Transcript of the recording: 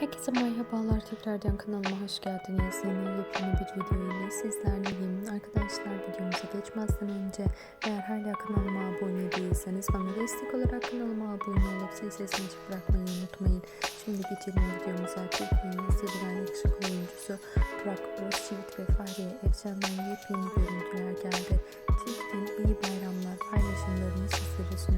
Herkese merhabalar tekrardan kanalıma hoş geldiniz. Yeni yepyeni bir video ile sizlerleyim. Arkadaşlar videomuza geçmezden önce eğer hala kanalıma abone değilseniz bana destek olarak kanalıma abone olup zil sesini açık bırakmayı unutmayın. Şimdi geçelim videomuza. Türkiye'nin sevilen yakışıklı oyuncusu Burak Özçivit ve Fahriye Evcen'den yepyeni görüntüler geldi. Çiftin iyi bayramlar paylaşımlarını sizlere sunuyorum.